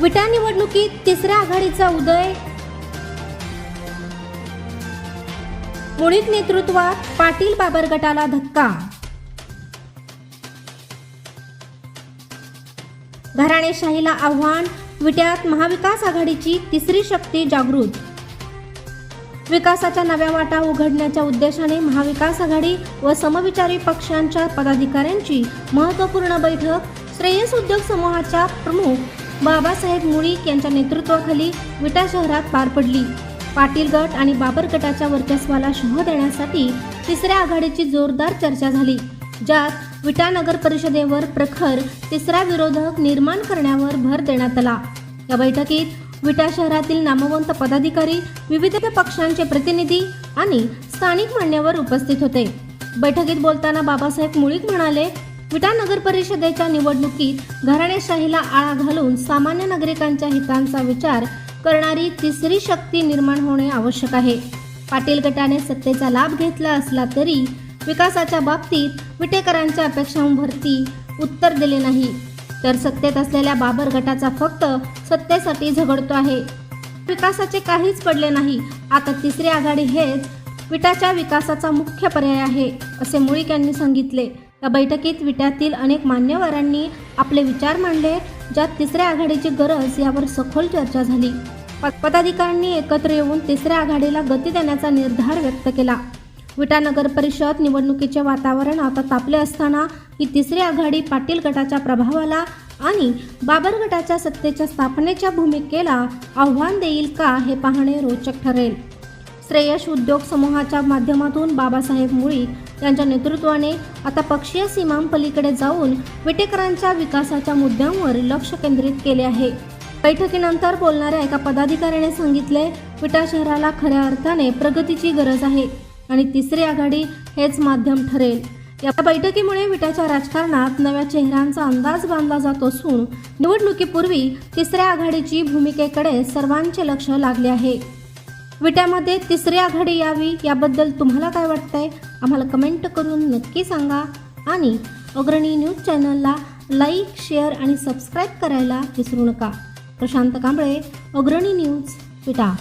विटा निवडणुकीत तिसऱ्या आघाडीचा उदय. मुळीत नेतृत्वात पाटील बाबर गटाला धक्का. घराणेशाहीला आव्हान विट्यात महाविकास आघाडीची तिसरी शक्ती जागृत. विकासाच्या नव्या वाटा उघडण्याच्या उद्देशाने महाविकास आघाडी व समविचारी पक्षांच्या पदाधिकाऱ्यांची महत्त्वपूर्ण बैठक श्रेयस उद्योग समूहाच्या प्रमुख बाबासाहेब मुळीक यांच्या नेतृत्वाखाली विटा शहरात पार पडली. पाटील गट आणि बाबर गटाच्या वर्चस्वाला शह देण्यासाठी तिसऱ्या आघाडीची जोरदार चर्चा झाली ज्यात विटा नगर परिषदेवर प्रखर तिसरा विरोधक निर्माण करण्यावर भर देण्यात आला. या बैठकीत विटा शहरातील नामवंत पदाधिकारी विविध पक्षांचे प्रतिनिधी आणि स्थानिक मान्यवर उपस्थित होते. बैठकीत बोलताना बाबासाहेब मुळीक म्हणाले विटा नगर परिषदेच्या निवडणुकीत घराणेशाहीला आळा घालून सामान्य नागरिकांच्या हितांचा विचार करणारी तिसरी शक्ती निर्माण होणे आवश्यक आहे. पाटील गटाने सत्तेचा लाभ घेतला असला तरी विकासाच्या बाबतीत विटेकरांच्या अपेक्षांवरती उत्तर दिले नाही. तर सत्तेत असलेल्या बाबर गटाचा फक्त सत्तेसाठी झगडतो आहे. विकासाचे काहीच पडले नाही. आता तिसरी आघाडी हेच विटाच्या विकासाचा मुख्य पर्याय आहे असे मुळीक यांनी सांगितले. या बैठकीत विट्यातील अनेक मान्यवरांनी आपले विचार मांडले ज्यात तिसऱ्या आघाडीची गरज यावर सखोल चर्चा झाली. पदाधिकाऱ्यांनी एकत्र येऊन तिसऱ्या आघाडीला गती देण्याचा निर्धार व्यक्त केला. विटा नगर परिषद निवडणुकीचे वातावरण आता तापले असताना ही तिसरी आघाडी पाटील गटाच्या प्रभावाला आणि बाबर गटाच्या सत्तेच्या स्थापनेच्या भूमिकेला आव्हान देईल का हे पाहणे रोचक ठरेल. श्रेयश उद्योग समूहाच्या माध्यमातून बाबासाहेब मुळी यांच्या नेतृत्वाने आता पक्षीय सीमांपलीकडे जाऊन विटेकरांच्या विकासाच्या मुद्द्यांवर लक्ष केंद्रित केले आहे. बैठकीनंतर बोलणाऱ्या एका पदाधिकाऱ्याने सांगितले विटा शहराला खऱ्या अर्थाने प्रगतीची गरज आहे आणि तिसरी आघाडी हेच माध्यम ठरेल. या बैठकीमुळे विटाच्या राजकारणात नव्या चेहऱ्यांचा अंदाज बांधला जात असून निवडणुकीपूर्वी तिसऱ्या आघाडीची भूमिकेकडे सर्वांचे लक्ष लागले आहे. विट्यामध्ये तिसरी आघाडी यावी याबद्दल तुम्हाला काय वाटतंय? आम्हाला कमेंट करून नक्की सांगा. आणि अग्रणी न्यूज चॅनलला लाईक शेअर आणि सबस्क्राईब करायला विसरू नका. प्रशांत कांबळे अग्रणी न्यूज विटा.